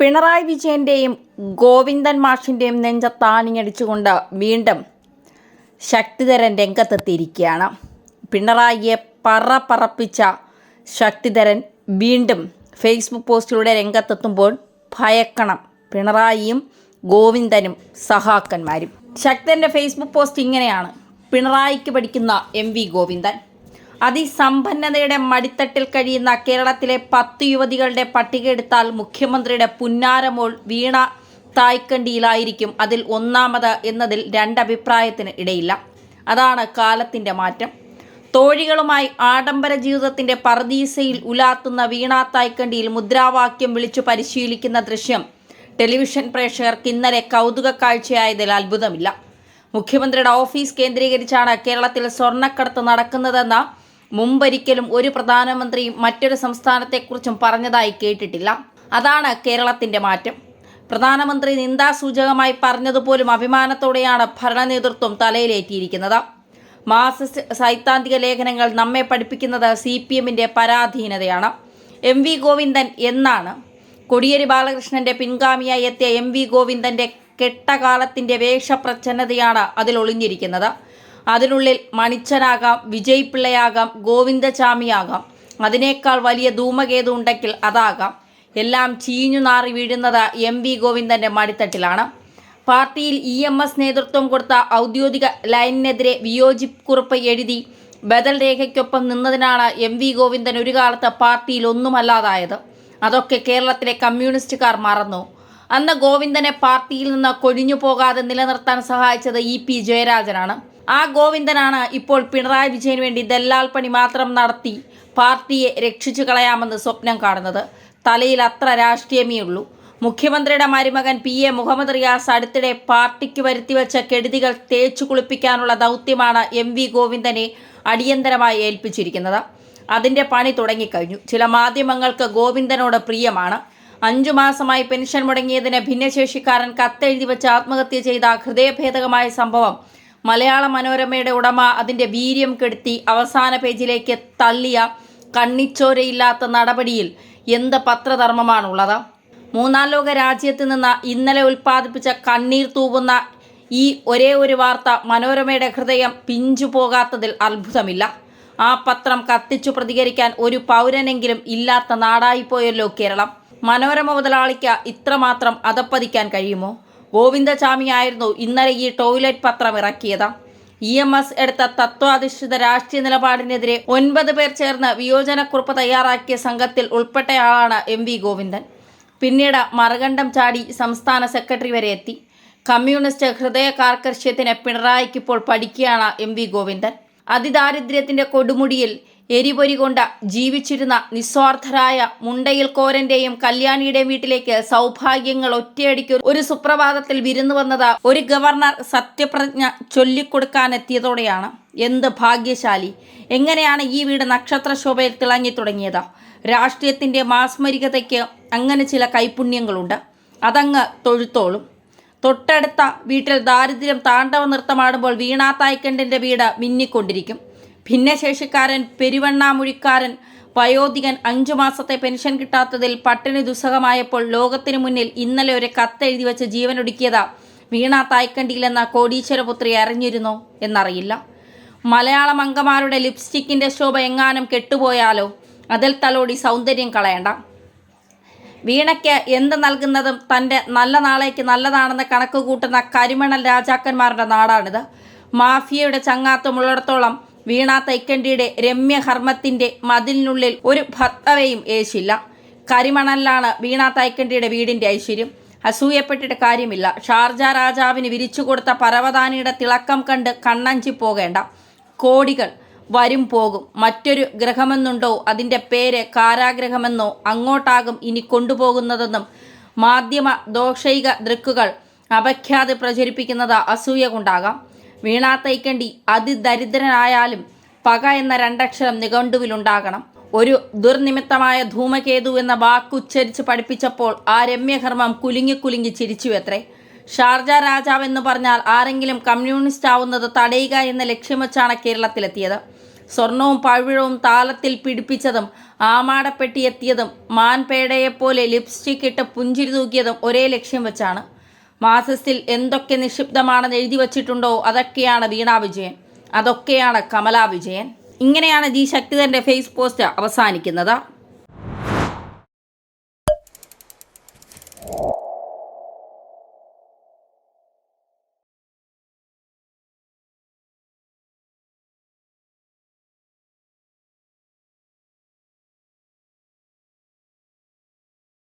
പിണറായി വിജയന്റെയും ഗോവിന്ദൻ മാഷിന്റെയും നെഞ്ചത്താണിയടിച്ചുകൊണ്ട് വീണ്ടും ശക്തിധരൻ രംഗത്തെത്തിയിരിക്കുകയാണ്. പിണറായിയെ പറ പറപ്പിച്ച ശക്തിധരൻ വീണ്ടും ഫേസ്ബുക്ക് പോസ്റ്റിലൂടെ രംഗത്തെത്തുമ്പോൾ ഭയക്കണം. പിണറായിയും ഗോവിന്ദനും സഹാക്കന്മാരും. ശക്തന്റെ ഫേസ്ബുക്ക് പോസ്റ്റ് ഇങ്ങനെയാണ്. പിണറായിക്ക് പഠിക്കുന്ന എം വി ഗോവിന്ദൻ. അതിസമ്പന്നതയുടെ മടിത്തട്ടിൽ കഴിയുന്ന കേരളത്തിലെ പത്ത് യുവതികളുടെ പട്ടിക എടുത്താൽ മുഖ്യമന്ത്രിയുടെ പുന്നാരമോൾ വീണ തായ്ക്കണ്ടിയിലായിരിക്കും അതിൽ ഒന്നാമത് എന്നതിൽ രണ്ടഭിപ്രായത്തിന് ഇടയില്ല. അതാണ് കാലത്തിന്റെ മാറ്റം. തോഴികളുമായി ആഡംബര ജീവിതത്തിന്റെ പർദീസയിൽ ഉലാത്തുന്ന വീണ തായ്ക്കണ്ടിയിൽ മുദ്രാവാക്യം വിളിച്ചു പരിശീലിക്കുന്ന ദൃശ്യം ടെലിവിഷൻ പ്രേക്ഷകർക്ക് ഇന്നലെ കൗതുക കാഴ്ചയായതിൽ അത്ഭുതമില്ല. മുഖ്യമന്ത്രിയുടെ ഓഫീസ് കേന്ദ്രീകരിച്ചാണ് കേരളത്തിൽ സ്വർണക്കടത്ത് നടക്കുന്നതെന്ന മുമ്പൊരിക്കലും ഒരു പ്രധാനമന്ത്രിയും മറ്റൊരു സംസ്ഥാനത്തെക്കുറിച്ചും പറഞ്ഞതായി കേട്ടിട്ടില്ല. അതാണ് കേരളത്തിന്റെ മാറ്റം. പ്രധാനമന്ത്രി നിന്ദാസൂചകമായി പറഞ്ഞതുപോലും അഭിമാനത്തോടെയാണ് ഭരണ നേതൃത്വം തലയിലേറ്റിയിരിക്കുന്നത്. മാർക്സിസ്റ്റ് സൈദ്ധാന്തിക ലേഖനങ്ങൾ നമ്മെ പഠിപ്പിക്കുന്നത് സി പി എമ്മിന്റെ പരാധീനതയാണ്. എം വി ഗോവിന്ദൻ എന്നാണ്. കൊടിയേരി ബാലകൃഷ്ണന്റെ പിൻഗാമിയായി എത്തിയ എം വി ഗോവിന്ദന്റെ കെട്ടകാലത്തിന്റെ വേഷപ്രച്ഛന്നതയാണ് അതിൽ ഒളിഞ്ഞിരിക്കുന്നത് അതിനുള്ളിൽ മണിച്ചനാകാം വിജയ് പിള്ളയാകാം ഗോവിന്ദചാമിയാകാം. അതിനേക്കാൾ വലിയ ധൂമകേതു ഉണ്ടെങ്കിൽ അതാകാം. എല്ലാം ചീഞ്ഞു നാറി വീഴുന്നത് എം വി ഗോവിന്ദന്റെ മടിത്തട്ടിലാണ്. പാർട്ടിയിൽ ഇ എം എസ് നേതൃത്വം കൊടുത്ത ഔദ്യോഗിക ലൈനിനെതിരെ വിയോജിക്കുറിപ്പ് എഴുതി ബദൽ രേഖയ്ക്കൊപ്പം നിന്നതിനാണ് എം വി ഗോവിന്ദൻ ഒരു കാലത്ത് പാർട്ടിയിൽ ഒന്നുമല്ലാതായത്. അതൊക്കെ കേരളത്തിലെ കമ്മ്യൂണിസ്റ്റുകാർ മറന്നു. അന്ന് ഗോവിന്ദനെ പാർട്ടിയിൽ നിന്ന് കൊഴിഞ്ഞു പോകാതെ നിലനിർത്താൻ സഹായിച്ചത് ഇ പി ജയരാജനാണ്. ആ ഗോവിന്ദനാണ് ഇപ്പോൾ പിണറായി വിജയന് വേണ്ടി ദല്ലാൽ പണി മാത്രം നടത്തി പാർട്ടിയെ രക്ഷിച്ചു കളയാമെന്ന് സ്വപ്നം കാണുന്നത്. തലയിൽ അത്ര രാഷ്ട്രീയമേ ഉള്ളൂ. മുഖ്യമന്ത്രിയുടെ മരുമകൻ പി. എ. മുഹമ്മദ് റിയാസ് അടുത്തിടെ പാർട്ടിക്ക് വരുത്തിവെച്ച കെടുതികൾ തേച്ചു കുളിപ്പിക്കാനുള്ള ദൗത്യമാണ് എം. വി. ഗോവിന്ദനെ അടിയന്തരമായി ഏൽപ്പിച്ചിരിക്കുന്നത്. അതിന്റെ പണി തുടങ്ങിക്കഴിഞ്ഞു. ചില മാധ്യമങ്ങൾക്ക് ഗോവിന്ദനോട് പ്രിയമാണ്. അഞ്ചു മാസമായി പെൻഷൻ മുടങ്ങിയതിന് ഭിന്നശേഷിക്കാരൻ കത്തെഴുതി വെച്ച് ആത്മഹത്യ ചെയ്ത ഹൃദയഭേദകമായ സംഭവം മലയാള മനോരമയുടെ ഉടമ അതിന്റെ വീര്യം കെടുത്തി അവസാന പേജിലേക്ക് തള്ളിയ കണ്ണിച്ചോരയില്ലാത്ത നടപടിയിൽ എന്ത് പത്രധർമ്മമാണുള്ളത്? മൂന്നാം ലോക രാജ്യത്ത് നിന്ന് ഇന്നലെ ഉൽപ്പാദിപ്പിച്ച കണ്ണീർ തൂവുന്ന ഈ ഒരേ ഒരു വാർത്ത മനോരമയുടെ ഹൃദയം പിഞ്ചു പോകാത്തതിൽ അത്ഭുതമില്ല. ആ പത്രം കത്തിച്ചു പ്രതികരിക്കാൻ ഒരു പൗരനെങ്കിലും ഇല്ലാത്ത നാടായിപ്പോയല്ലോ കേരളം. മനോരമ മുതലാളിക്ക് ഇത്രമാത്രം അതപ്പതിക്കാൻ കഴിയുമോ? ഗോവിന്ദചാമിയായിരുന്നു ഇന്നലെ ഈ ടോയ്ലറ്റ് പത്രം ഇറക്കിയത്. ഇ എം എസ് എടുത്ത തത്വാധിഷ്ഠിത രാഷ്ട്രീയ നിലപാടിനെതിരെ ഒൻപത് പേർ ചേർന്ന് വിയോജനക്കുറിപ്പ് തയ്യാറാക്കിയ സംഘത്തിൽ ഉൾപ്പെട്ടയാളാണ് എം വി ഗോവിന്ദൻ. പിന്നീട് മറുകണ്ഠം ചാടി സംസ്ഥാന സെക്രട്ടറി വരെ എത്തി. കമ്മ്യൂണിസ്റ്റ് ഹൃദയ കാർക്കർഷ്യത്തിന് പിണറായിക്കിപ്പോൾ പഠിക്കുകയാണ് എം വി ഗോവിന്ദൻ. അതിദാരിദ്ര്യത്തിന്റെ കൊടുമുടിയിൽ എരിപൊരി കൊണ്ട് ജീവിച്ചിരുന്ന നിസ്വാർത്ഥരായ മുണ്ടയിൽ കോരന്റെയും കല്യാണിയുടെയും വീട്ടിലേക്ക് സൗഭാഗ്യങ്ങൾ ഒറ്റയടിക്ക് ഒരു സുപ്രഭാതത്തിൽ വിരുന്നു വന്നത് ഒരു ഗവർണർ സത്യപ്രജ്ഞ ചൊല്ലിക്കൊടുക്കാനെത്തിയതോടെയാണ്. എന്ത് ഭാഗ്യശാലി. എങ്ങനെയാണ് ഈ വീട് നക്ഷത്ര ശോഭയിൽ തിളങ്ങി തുടങ്ങിയത്? രാഷ്ട്രീയത്തിന്റെ മാസ്മരികതയ്ക്ക് അങ്ങനെ ചില കൈപുണ്യങ്ങളുണ്ട്. അതങ്ങ് തൊഴുത്തോളും. തൊട്ടടുത്ത വീട്ടിൽ ദാരിദ്ര്യം താണ്ഡവ നൃത്തമാടുമ്പോൾ വീണാ തായ്ക്കണ്ടിന്റെ വീട് മിന്നിക്കൊണ്ടിരിക്കും. ഭിന്നശേഷിക്കാരൻ പെരുവണ്ണാമുഴിക്കാരൻ വയോധികൻ അഞ്ചു മാസത്തെ പെൻഷൻ കിട്ടാത്തതിൽ പട്ടിണി ദുസ്സഹമായപ്പോൾ ലോകത്തിനു മുന്നിൽ ഇന്നലെ ഒരു കത്തെഴുതി വെച്ച് ജീവനൊടുക്കിയതാ വീണ തായ്ക്കണ്ടിയിലെന്ന കോടീശ്വരപുത്രി അറിഞ്ഞിരുന്നോ എന്നറിയില്ല. മലയാളം മംഗമാരുടെ ലിപ്സ്റ്റിക്കിന്റെ ശോഭ എങ്ങാനും കെട്ടുപോയാലോ? അതിൽ തലോടി സൗന്ദര്യം കളയണ്ട. വീണയ്ക്ക് എന്ത് നൽകുന്നതും തന്റെ നല്ല നാളേക്ക് നല്ലതാണെന്ന് കണക്ക് കൂട്ടുന്ന കരിമണൽ രാജാക്കന്മാരുടെ നാടാണിത്. മാഫിയയുടെ ചങ്ങാത്തമുള്ളിടത്തോളം വീണ തൈക്കണ്ടിയുടെ രമ്യഹർമ്മത്തിന്റെ മതിലിനുള്ളിൽ ഒരു ഭർത്തവയും ഏശില്ല. കരിമണലിലാണ് വീണ തൈക്കണ്ടിയുടെ വീടിന്റെ ഐശ്വര്യം. അസൂയപ്പെട്ടിട്ട് കാര്യമില്ല. ഷാർജ രാജാവിന് വിരിച്ചു കൊടുത്ത പരവതാനിയുടെ തിളക്കം കണ്ട് കണ്ണഞ്ചി പോകേണ്ട. കോടികൾ വരും പോകും. മറ്റൊരു ഗ്രഹമെന്നുണ്ടോ? അതിന്റെ പേര് കാരാഗ്രഹമെന്നോ അങ്ങോട്ടാകും ഇനി കൊണ്ടുപോകുന്നതെന്നും മാധ്യമ ദോഷൈക ദൃക്കുകൾ അപഖ്യാതി പ്രചരിപ്പിക്കുന്നത് അസൂയ കൊണ്ടാകാം. വീണാ തൈക്കണ്ടി അതിദരിദ്രനായാലും പക എന്ന രണ്ടക്ഷരം നിഘണ്ടുവിലുണ്ടാകണം ഒരു ദുർനിമിത്തമായ ധൂമകേതു എന്ന വാക്കുച്ചരിച്ച് പഠിപ്പിച്ചപ്പോൾ ആ രമ്യകർമ്മം കുലുങ്ങി കുലുങ്ങി ചിരിച്ചു എത്രേ ഷാർജ രാജാവ് എന്ന് പറഞ്ഞാൽ ആരെങ്കിലും കമ്മ്യൂണിസ്റ്റ് ആവുന്നത് തടയുക എന്ന ലക്ഷ്യം വെച്ചാണ് കേരളത്തിലെത്തിയത്. സ്വർണവും പവിഴവും താളത്തിൽ പിടിപ്പിച്ചതും ആമാടപ്പെട്ടി എത്തിയതും മാൻപേടയെപ്പോലെ ലിപ്സ്റ്റിക് ഇട്ട് പുഞ്ചിരി തൂക്കിയതും ഒരേ ലക്ഷ്യം വെച്ചാണ്. മാസത്തിൽ എന്തൊക്കെ നിക്ഷിപ്തമാണെന്ന് എഴുതി വച്ചിട്ടുണ്ടോ? അതൊക്കെയാണ് വീണാ വിജയൻ. അതൊക്കെയാണ് കമലാ വിജയൻ. ഇങ്ങനെയാണ് ജി ശക്തിധരന്റെ ഫേസ് പോസ്റ്റ് അവസാനിക്കുന്നത്.